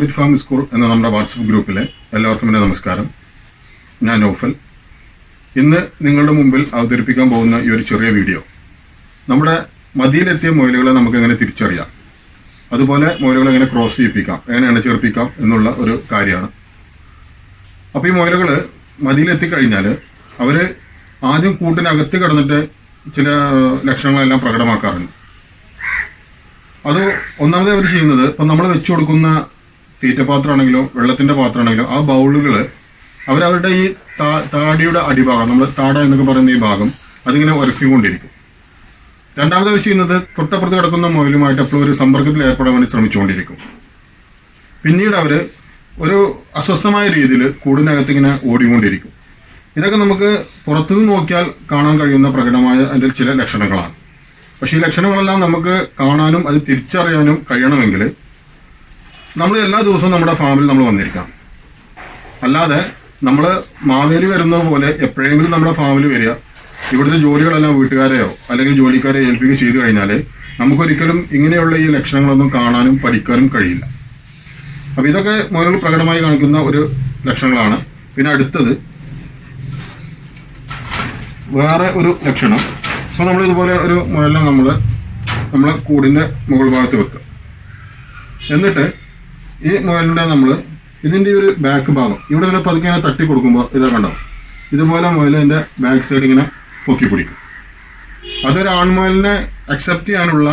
Rabbit farm school എന്ന നമ്മുടെ WhatsApp ഗ്രൂപ്പിലെ എല്ലാവർക്കും എന്റെ നമസ്കാരം. ഞാൻ നോഫൽ. ഇന്ന് നിങ്ങളുടെ മുമ്പിൽ അവതരിപ്പിക്കാൻ പോകുന്ന ഈ ഒരു ചെറിയ വീഡിയോ. നമ്മുടെ മതിയിലെത്തിയ മുയലുകളെ നമുക്ക് എങ്ങനെ തിരിച്ചറിയാം? അതുപോലെ മുയലുകളെ എങ്ങനെ ക്രോസ് ചെയ്യിപ്പിക്കാം? എങ്ങനെ ഇണചേർപ്പിക്കാം എന്നുള്ള ഒരു കാര്യമാണ്. അപ്പോൾ ഈ മുയലുകൾ മതിയിലെത്തിക്കഴിഞ്ഞാൽ അവർ ആദ്യം കൂട്ടിനകത്ത് കിടന്നിട്ട് ചില ലക്ഷണങ്ങളെല്ലാം പ്രകടമാക്കാറുണ്ട്. അത് ഒന്നാമത് അവർ ചെയ്യുന്നത് ഇപ്പം നമ്മൾ വെച്ചു കൊടുക്കുന്ന തീറ്റപാത്രമാണെങ്കിലോ വെള്ളത്തിന്റെ പാത്രമാണെങ്കിലോ ആ ബൗളുകൾ അവരവരുടെ ഈ താടിയുടെ അടിഭാഗം നമ്മൾ താട എന്നൊക്കെ പറയുന്ന ഈ ഭാഗം അതിങ്ങനെ ഉരസിക്കൊണ്ടിരിക്കും. രണ്ടാമത് അവർ ചെയ്യുന്നത് തൊട്ടപ്പുറത്ത് കിടക്കുന്ന മുയലുമായിട്ട് എപ്പോഴും ഒരു സമ്പർക്കത്തിൽ ഏർപ്പെടാൻ വേണ്ടി ശ്രമിച്ചുകൊണ്ടിരിക്കും. പിന്നീട് അവർ ഒരു അസ്വസ്ഥമായ രീതിയിൽ കൂടിനകത്ത് ഇങ്ങനെ ഓടിക്കൊണ്ടിരിക്കും. ഇതൊക്കെ നമുക്ക് പുറത്തുനിന്ന് നോക്കിയാൽ കാണാൻ കഴിയുന്ന പ്രകടമായ അതിന്റെ ചില ലക്ഷണങ്ങളാണ്. പക്ഷേ ഈ ലക്ഷണങ്ങളെല്ലാം നമുക്ക് കാണാനും അത് തിരിച്ചറിയാനും കഴിയണമെങ്കിൽ നമ്മൾ എല്ലാ ദിവസവും നമ്മുടെ ഫാമിൽ നമ്മൾ വന്നിരിക്കാം. അല്ലാതെ നമ്മൾ മാവേലി വരുന്ന പോലെ എപ്പോഴെങ്കിലും നമ്മുടെ ഫാമിൽ വരിക ഇവിടുത്തെ ജോലികളെല്ലാം വീട്ടുകാരെയോ അല്ലെങ്കിൽ ജോലിക്കാരെ ഏൽപ്പിക്കുക ചെയ്തു കഴിഞ്ഞാൽ നമുക്കൊരിക്കലും ഇങ്ങനെയുള്ള ഈ ലക്ഷണങ്ങളൊന്നും കാണാനും പഠിക്കാനും കഴിയില്ല. അപ്പോൾ ഇതൊക്കെ മുതലുകൾ പ്രകടമായി കാണിക്കുന്ന ഒരു ലക്ഷണങ്ങളാണ്. പിന്നെ അടുത്തത് വേറെ ഒരു ലക്ഷണം. അപ്പോൾ നമ്മൾ ഇതുപോലെ ഒരു മുതലിനെ നമ്മൾ നമ്മളെ കൂടിന്റെ മുകൾ ഭാഗത്ത് വെക്കുക. എന്നിട്ട് ഈ മുയലിന്റെ നമ്മൾ ഇതിന്റെ ഒരു ബാക്ക് ഭാഗം ഇവിടെ ഇങ്ങനെ പതുക്കെ ഇങ്ങനെ തട്ടി കൊടുക്കുമ്പോൾ ഇതാ കണ്ടോ? ഇതുപോലെ മുയലിന്റെ ബാക്ക് സൈഡ് ഇങ്ങനെ പൊക്കി പിടിക്കും. അതൊരു ആൺമുയലിനെ അക്സെപ്റ്റ് ചെയ്യാനുള്ള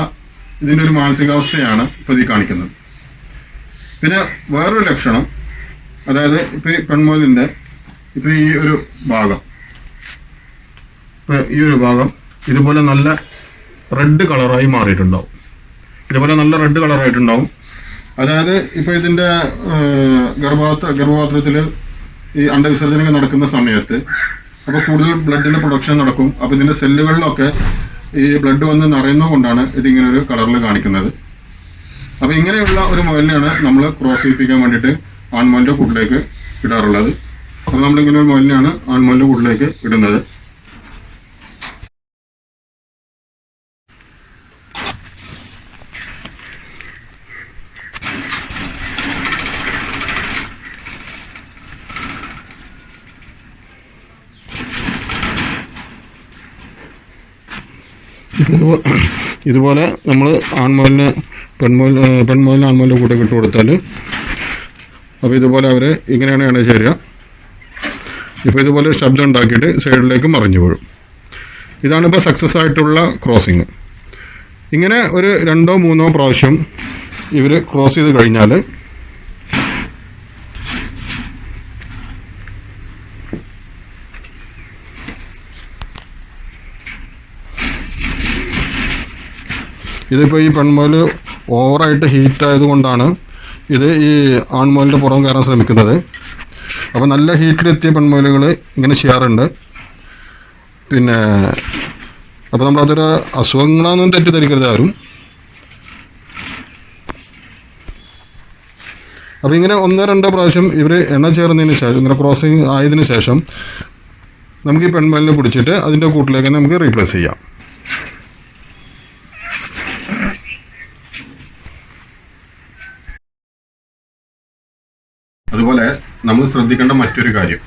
ഇതിന്റെ ഒരു മാനസികാവസ്ഥയാണ് ഇപ്പോൾ ഇത് കാണിക്കുന്നത്. പിന്നെ വേറൊരു ലക്ഷണം അതായത് ഇപ്പോൾ ഈ പെൺമുയലിന്റെ ഇപ്പോൾ ഈ ഒരു ഭാഗം. ഇപ്പോൾ ഈ ഒരു ഭാഗം ഇതുപോലെ നല്ല റെഡ് കളറായി മാറിയിട്ടുണ്ടാവും. ഇതുപോലെ നല്ല റെഡ് കളറായിട്ടുണ്ടാവും അതായത് ഇപ്പോൾ ഇതിന്റെ ഗർഭപാത്ര ഗർഭപാത്രത്തിൽ ഈ അണ്ടവിസർജനങ്ങൾ നടക്കുന്ന സമയത്ത് അപ്പോൾ കൂടുതൽ ബ്ലഡിന്റെ പ്രൊഡക്ഷൻ നടക്കും. അപ്പോൾ ഇതിന്റെ സെല്ലുകളിലൊക്കെ ഈ ബ്ലഡ് വന്ന് നിറയുന്നത് കൊണ്ടാണ് ഇതിങ്ങനെ ഒരു കളറിൽ കാണിക്കുന്നത്. അപ്പോൾ ഇങ്ങനെയുള്ള ഒരു മുയലിനെയാണ് നമ്മൾ ക്രോസ് ചെയ്യിപ്പിക്കാൻ വേണ്ടിയിട്ട് ആൺമോലിന്റെ കൂട്ടിലേക്ക് ഇടാറുള്ളത്. അപ്പോൾ നമ്മളിങ്ങനെ ഒരു മുയലിനെയാണ് ആൺമോലിന്റെ കൂട്ടിലേക്ക് ഇടുന്നത്. ഇതുപോ- ഇതുപോലെ നമ്മൾ ആൺമോലിന് പെൺമോൽ പെൺമോലിന് ആൺമോലിന്റെ കൂടെ ഇട്ട് കൊടുത്താൽ അപ്പോൾ ഇതുപോലെ അവർ ഇങ്ങനെയാണ് ഇണ ചേരുക. ഇപ്പോൾ ഇതുപോലെ ശബ്ദം ഉണ്ടാക്കിയിട്ട് സൈഡിലേക്ക് മറിഞ്ഞു വീഴും. ഇതാണ് ഇപ്പോൾ സക്സസ് ആയിട്ടുള്ള ക്രോസിങ് ഇങ്ങനെ ഒരു രണ്ടോ മൂന്നോ പ്രാവശ്യം ഇവർ ക്രോസ് ചെയ്ത് കഴിഞ്ഞാൽ ഇതിപ്പോൾ ഈ പെൺമോൽ ഓവറായിട്ട് ഹീറ്റ് ആയതുകൊണ്ടാണ് ഇത് ഈ ആൺമോലിന്റെ പുറം കയറാൻ ശ്രമിക്കുന്നത്. അപ്പോൾ നല്ല ഹീറ്റിലെത്തിയ പെൺമോലുകൾ ഇങ്ങനെ ചെയ്യാറുണ്ട്. പിന്നെ അപ്പോൾ നമ്മളതൊരു അസുഖങ്ങളാണെന്നും തെറ്റിദ്ധരിക്കരുത് ആരും. അപ്പോൾ ഇങ്ങനെ ഒന്നോ രണ്ടോ പ്രാവശ്യം ഇവർ എണ്ണ ചേർന്നതിന് ശേഷം ഇങ്ങനെ ക്രോസിങ് ആയതിനു ശേഷം നമുക്ക് ഈ പെൺമലിനെ പിടിച്ചിട്ട് അതിന്റെ കൂട്ടിലേക്ക് നമുക്ക് റീപ്ലേസ് ചെയ്യാം അതുപോലെ നമ്മൾ ശ്രദ്ധിക്കേണ്ട മറ്റൊരു കാര്യം.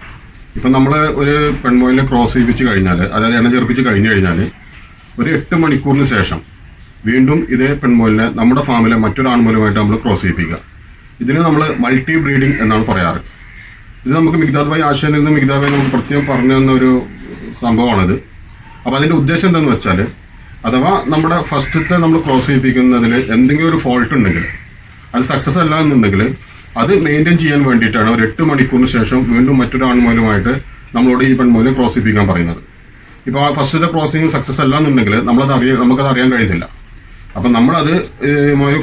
ഇപ്പം നമ്മൾ ഒരു പെൺമോയിനെ ക്രോസ് ചെയ്യിപ്പിച്ച് കഴിഞ്ഞാൽ അതായത് എണ്ണ ചേർപ്പിച്ച് കഴിഞ്ഞു കഴിഞ്ഞാൽ ഒരു എട്ട് മണിക്കൂറിന് ശേഷം വീണ്ടും ഇതേ പെൺമോലിനെ നമ്മുടെ ഫാമിലെ മറ്റൊരു ആൺമൂലമായിട്ട് നമ്മൾ ക്രോസ് ചെയ്യിപ്പിക്കുക. ഇതിന് നമ്മൾ മൾട്ടി ബ്രീഡിംഗ് എന്നാണ് പറയാറ്. ഇത് നമുക്ക് മിഗ്ദാദ് ഭായി ആശയിൽ നിന്ന് മിഗ്ദാദ് ഭായി നമുക്ക് പ്രത്യേകം പറഞ്ഞു തന്ന ഒരു സംഭവമാണിത്. അപ്പോൾ അതിന്റെ ഉദ്ദേശം എന്താണെന്ന് വെച്ചാൽ അഥവാ നമ്മുടെ ഫസ്റ്റത്തെ നമ്മൾ ക്രോസ് ചെയ്യിപ്പിക്കുന്നതിൽ എന്തെങ്കിലും ഒരു ഫോൾട്ട് ഉണ്ടെങ്കിൽ അത് സക്സസ് അല്ല എന്നുണ്ടെങ്കിൽ അത് മെയിന്റെയിൻ ചെയ്യാൻ വേണ്ടിയിട്ടാണ് ഒരു എട്ട് മണിക്കൂറിന് ശേഷം വീണ്ടും മറ്റൊരു ആൺമൂലമായിട്ട് നമ്മളോട് ഈ പെൺമൂലം ക്രോസ് ചെയ്യിപ്പിക്കാൻ പറയുന്നത്. ഇപ്പോൾ ആ ഫസ്റ്റത്തെ ക്രോസിങ് സക്സസ് അല്ല എന്നുണ്ടെങ്കിൽ നമ്മളത് അറിയാൻ നമുക്കത് അറിയാൻ കഴിയുന്നില്ല. അപ്പം നമ്മളത് മൊയൽ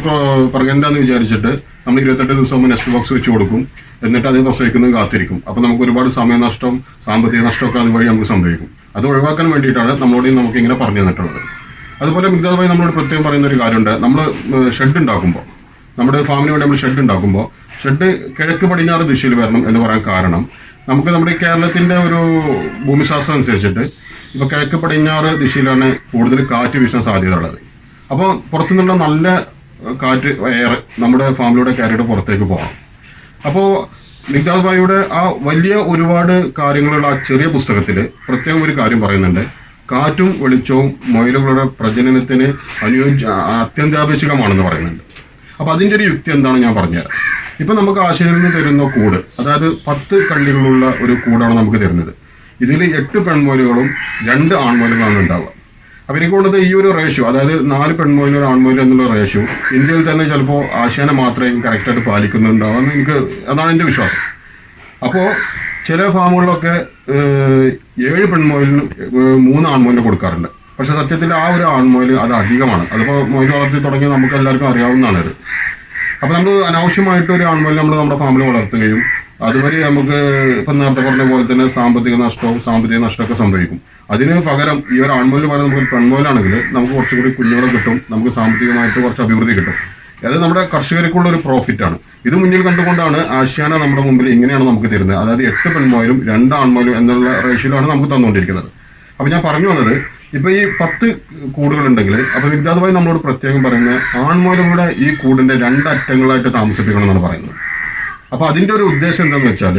പറയണ്ടെന്ന് വിചാരിച്ചിട്ട് നമ്മൾ ഇരുപത്തെട്ട് ദിവസം നെക്സ്റ്റ് ബോക്സ് വെച്ച് കൊടുക്കും. എന്നിട്ട് അത് പ്രസവിക്കുന്നത് കാത്തിരിക്കും. അപ്പം നമുക്ക് ഒരുപാട് സമയനഷ്ടം സാമ്പത്തിക നഷ്ടമൊക്കെ അതുവഴി നമുക്ക് സംഭവിക്കും. അത് ഒഴിവാക്കാൻ വേണ്ടിയിട്ടാണ് നമ്മളോട് നമുക്ക് ഇങ്ങനെ പറഞ്ഞു തന്നിട്ടുള്ളത് അതുപോലെ മിഗതാദായി നമ്മളോട് പ്രത്യേകം പറയുന്ന ഒരു കാര്യമുണ്ട് നമ്മൾ ഷെഡ് ഉണ്ടാക്കുമ്പോൾ നമ്മുടെ ഫാമിന് വേണ്ടി നമ്മൾ ഷെഡ് ഉണ്ടാക്കുമ്പോൾ ഷെഡ് കിഴക്ക് പടിഞ്ഞാറ് ദിശയിൽ വരണം എന്ന് പറയാൻ കാരണം നമുക്ക് നമ്മുടെ കേരളത്തിന്റെ ഒരു ഭൂമിശാസ്ത്രം അനുസരിച്ചിട്ട് ഇപ്പൊ കിഴക്ക് പടിഞ്ഞാറ് ദിശയിലാണ് കൂടുതൽ കാറ്റ് വീശാൻ സാധ്യത ഉള്ളത്. അപ്പോൾ പുറത്തുനിന്നുള്ള നല്ല കാറ്റ് എയർ നമ്മുടെ ഫാമിലൂടെ കയറിയിട്ട് പുറത്തേക്ക് പോകാം അപ്പോൾ മിഗ്ദാദ് ഭായിയുടെ ആ വലിയ ഒരുപാട് കാര്യങ്ങളുള്ള ആ ചെറിയ പുസ്തകത്തിൽ പ്രത്യേകം ഒരു കാര്യം പറയുന്നുണ്ട്. കാറ്റും വെളിച്ചവും മൊയിലുകളുടെ പ്രജനനത്തിന് അനുയോജ്യ അത്യന്താപേക്ഷികമാണെന്ന് പറയുന്നുണ്ട്. അപ്പൊ അതിന്റെ ഒരു യുക്തി എന്താണ് ഞാൻ പറഞ്ഞുതരാം. ഇപ്പൊ നമുക്ക് ആശയിൽ നിന്ന് തരുന്ന കൂട് അതായത് പത്ത് കള്ളികളുള്ള ഒരു കൂടാണ് നമുക്ക് തരുന്നത്. ഇതിൽ എട്ട് പെൺമോലുകളും രണ്ട് ആൺമോലുകളാണ് ഉണ്ടാവുക. അപ്പൊ എനിക്ക് കൊണ്ടത് ഈ ഒരു റേഷ്യോ അതായത് നാല് പെൺമോലും ഒരു ആൺമോലും എന്നുള്ള റേഷ്യോ ഇന്ത്യയിൽ തന്നെ ചിലപ്പോൾ ആശാനെ മാത്രമേ കറക്റ്റായിട്ട് പാലിക്കുന്നുണ്ടാവും എന്ന് എനിക്ക് അതാണ് എന്റെ വിശ്വാസം. അപ്പോൾ ചില ഫാമുകളിലൊക്കെ ഏഴ് പെൺമോയിലിന് മൂന്ന് ആൺമോയിലിന് കൊടുക്കാറുണ്ട്. പക്ഷെ സത്യത്തിൽ ആ ഒരു ആൺമോയിൽ അത് അധികമാണ്. അതിപ്പോൾ മൊയിൽ വളർത്തി തുടങ്ങി നമുക്ക് എല്ലാവർക്കും അറിയാവുന്നതാണ് അത്. അപ്പോൾ നമ്മൾ അനാവശ്യമായിട്ട് ഒരു ആൺമോയിൽ നമ്മൾ നമ്മുടെ ഫാമിൽ വളർത്തുകയും അതുവരെ നമുക്ക് ഇപ്പം നേരത്തെ പറഞ്ഞ പോലെ തന്നെ സാമ്പത്തിക നഷ്ടവും സാമ്പത്തിക നഷ്ടമൊക്കെ സംഭവിക്കും. അതിന് പകരം ഈ ഒരു ആൺമോയിൽ പകരം നമുക്ക് പെൺമോയിലാണെങ്കിൽ നമുക്ക് കുറച്ചുകൂടി കുഞ്ഞുങ്ങളെ കിട്ടും നമുക്ക് സാമ്പത്തികമായിട്ട് കുറച്ച് അഭിവൃദ്ധി കിട്ടും. അത് നമ്മുടെ കർഷകർക്കുള്ള ഒരു പ്രോഫിറ്റ് ആണ്. ഇത് മുന്നിൽ കണ്ടുകൊണ്ടാണ് ആശാന നമ്മുടെ മുമ്പിൽ ഇങ്ങനെയാണ് നമുക്ക് തരുന്നത്. അതായത് എട്ട് പെൺമോയിലും രണ്ട് ആൺമോയിലും എന്നുള്ള റേഷ്യോയിലാണ് നമുക്ക് തന്നുകൊണ്ടിരിക്കുന്നത്. അപ്പൊ ഞാൻ പറഞ്ഞു വന്നത് ഇപ്പൊ ഈ പത്ത് കൂടുകളുണ്ടെങ്കിൽ അപ്പൊ വിദ്യാർത്ഥമായി നമ്മളോട് പ്രത്യേകം പറയുന്നത് ആൺമൂലങ്ങളുടെ ഈ കൂടിന്റെ രണ്ടറ്റങ്ങളായിട്ട് താമസിപ്പിക്കണം എന്നാണ് പറയുന്നത്. അപ്പൊ അതിന്റെ ഒരു ഉദ്ദേശം എന്താണെന്ന് വെച്ചാൽ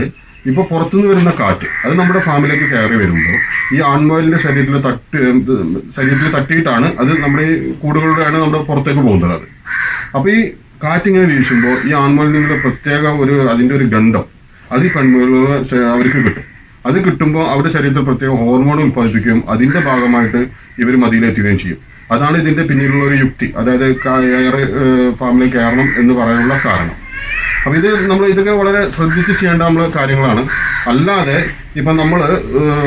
ഇപ്പൊ പുറത്തുനിന്ന് വരുന്ന കാറ്റ് അത് നമ്മുടെ ഫാമിലേക്ക് കയറി വരുമ്പോൾ ഈ ആൺമോയിലിന്റെ ശരീരത്തിൽ തട്ട് ശരീരത്തിൽ തട്ടിയിട്ടാണ് അത് നമ്മുടെ ഈ കൂടുകളുടെയാണ് നമ്മുടെ പുറത്തേക്ക് പോകുന്നത് അത്. അപ്പൊ ഈ കാറ്റിങ്ങനെ വീശുമ്പോൾ ഈ ആൺമോയിൽ നിന്നുള്ള പ്രത്യേക ഒരു അതിന്റെ ഒരു ഗന്ധം അത് ഈ പെൺമോയിലുകൾ അവർക്ക് കിട്ടും. അത് കിട്ടുമ്പോൾ അവരുടെ ശരീരത്തിൽ പ്രത്യേക ഹോർമോൺ ഉൽപ്പാദിപ്പിക്കുകയും അതിന്റെ ഭാഗമായിട്ട് ഇവർ മതിയിലെത്തുകയും ചെയ്യും. അതാണ് ഇതിന്റെ പിന്നിലുള്ള ഒരു യുക്തി. അതായത് ക- ഫാമിലി കയറണം എന്ന് പറയാനുള്ള കാരണം. അപ്പൊ ഇത് നമ്മൾ ഇതൊക്കെ വളരെ ശ്രദ്ധിച്ച് ചെയ്യേണ്ട നമ്മൾ കാര്യങ്ങളാണ്. അല്ലാതെ ഇപ്പൊ നമ്മൾ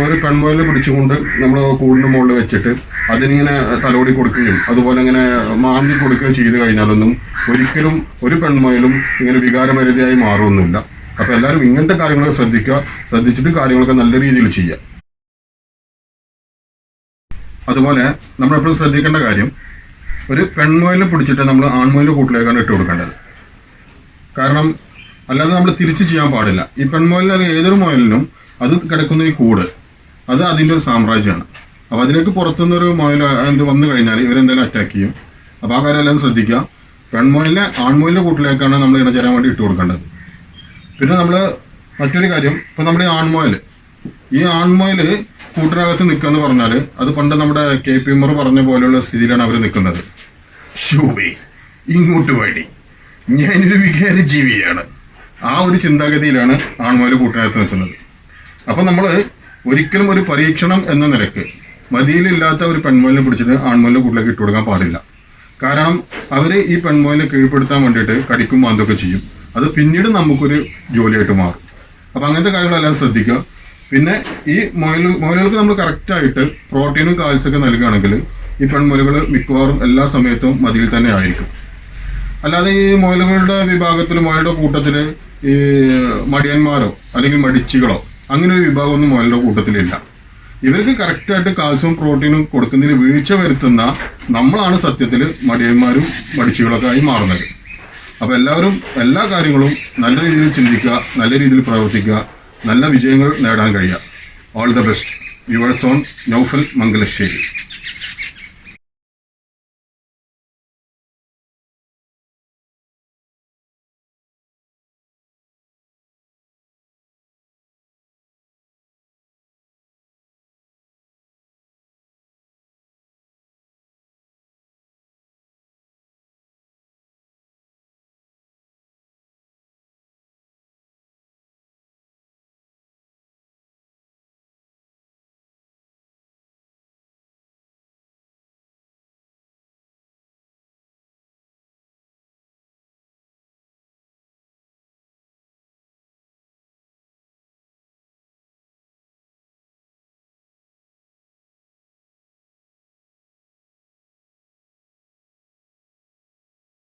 ഒരു പെൺമോയിലിനെ പിടിച്ചുകൊണ്ട് നമ്മൾ കൂടിന് മുകളിൽ വെച്ചിട്ട് അതിനിങ്ങനെ തലോടി കൊടുക്കുകയും അതുപോലെ ഇങ്ങനെ മാന്തി കൊടുക്കുകയും ചെയ്തു കഴിഞ്ഞാലൊന്നും ഒരിക്കലും ഒരു പെൺമോയിലും ഇങ്ങനെ വികാരപരിധിയായി മാറുമൊന്നുമില്ല അപ്പൊ എല്ലാവരും ഇങ്ങനത്തെ കാര്യങ്ങളൊക്കെ ശ്രദ്ധിക്കുക. ശ്രദ്ധിച്ചിട്ട് കാര്യങ്ങളൊക്കെ നല്ല രീതിയിൽ ചെയ്യാം അതുപോലെ നമ്മൾ എപ്പോഴും ശ്രദ്ധിക്കേണ്ട കാര്യം ഒരു പെൺമോയിലിനെ പിടിച്ചിട്ട് നമ്മൾ ആൺമോയിലിന്റെ കൂട്ടിലേക്കാണ് ഇട്ട് കൊടുക്കേണ്ടത്. കാരണം അല്ലാതെ നമ്മൾ തിരിച്ച് ചെയ്യാൻ പാടില്ല. ഈ പെൺമോയിലിന് അല്ലെങ്കിൽ ഏതൊരു മൊയലിനും അത് കിടക്കുന്ന ഈ കൂട് അത് അതിന്റെ ഒരു സാമ്രാജ്യമാണ്. അപ്പോൾ അതിലേക്ക് പുറത്തുനിന്നൊരു മൊയൽ എന്ത് വന്നു കഴിഞ്ഞാൽ ഇവരെന്തായാലും അറ്റാക്ക് ചെയ്യും. അപ്പോൾ ആ കാര്യം എല്ലാം ശ്രദ്ധിക്കുക. പെൺമുയലിനെ ആൺമോയിലിന്റെ കൂട്ടിലേക്കാണ് നമ്മൾ ഇണചേരാൻ വേണ്ടി ഇട്ട് കൊടുക്കേണ്ടത്. പിന്നെ നമ്മൾ മറ്റൊരു കാര്യം ഇപ്പം നമ്മുടെ ആൺമോയിൽ ഈ ആൺമോയിൽ കൂട്ടിനകത്ത് നിൽക്കുക എന്ന് പറഞ്ഞാൽ അത് പണ്ട് നമ്മുടെ കെ പി ഉമ്മർ പറഞ്ഞ പോലെയുള്ള സ്ഥിതിയിലാണ് അവർ നിൽക്കുന്നത് ഇങ്ങോട്ട് വഴി ഞാനൊരു വികാര ജീവിയാണ്. ആ ഒരു ചിന്താഗതിയിലാണ് ആൺമോയിൽ കൂട്ടിനകത്ത് നിൽക്കുന്നത് അപ്പം നമ്മൾ ഒരിക്കലും ഒരു പരീക്ഷണം എന്ന നിലയ്ക്ക് മതിയിലില്ലാത്ത ഒരു പെൺമോലിനെ പിടിച്ചിട്ട് ആൺമോലിനെ കൂട്ടിലേക്ക് ഇട്ടുകൊടുക്കാൻ പാടില്ല. കാരണം അവർ ഈ പെൺമോലിനെ കീഴ്പ്പെടുത്താൻ വേണ്ടിയിട്ട് കടിക്കും മാന്തൊക്കെ ചെയ്യും. അത് പിന്നീട് നമുക്കൊരു ജോലിയായിട്ട് മാറും. അപ്പം അങ്ങനത്തെ കാര്യങ്ങളെല്ലാം ശ്രദ്ധിക്കുക. പിന്നെ ഈ മുയൽ മൊയലുകൾക്ക് നമ്മൾ കറക്റ്റായിട്ട് പ്രോട്ടീനും കാൽസ്യമൊക്കെ നൽകുകയാണെങ്കിൽ ഈ പെൺമുലകൾ മിക്കവാറും എല്ലാ സമയത്തും മതിയിൽ തന്നെ ആയിരിക്കും. അല്ലാതെ ഈ മുയലുകളുടെ വിഭാഗത്തിൽ മുയലുടെ കൂട്ടത്തിൽ ഈ മടിയന്മാരോ അല്ലെങ്കിൽ മടിച്ചികളോ അങ്ങനെ ഒരു വിഭാഗമൊന്നും മുയലുടെ കൂട്ടത്തിലില്ല ഇവർക്ക് കറക്റ്റായിട്ട് കാൽസ്യവും പ്രോട്ടീനും കൊടുക്കുന്നതിന് വീഴ്ച വരുത്തുന്ന നമ്മളാണ് സത്യത്തിൽ മടിയന്മാരും മടിച്ചികളൊക്കെ ആയി മാറുന്നത്. അപ്പോൾ എല്ലാവരും എല്ലാ കാര്യങ്ങളും നല്ല രീതിയിൽ ചിന്തിക്കുക നല്ല രീതിയിൽ പ്രവർത്തിക്കുക നല്ല വിജയങ്ങൾ നേടാൻ കഴിയുക. All the best your son Naufal Mangalassery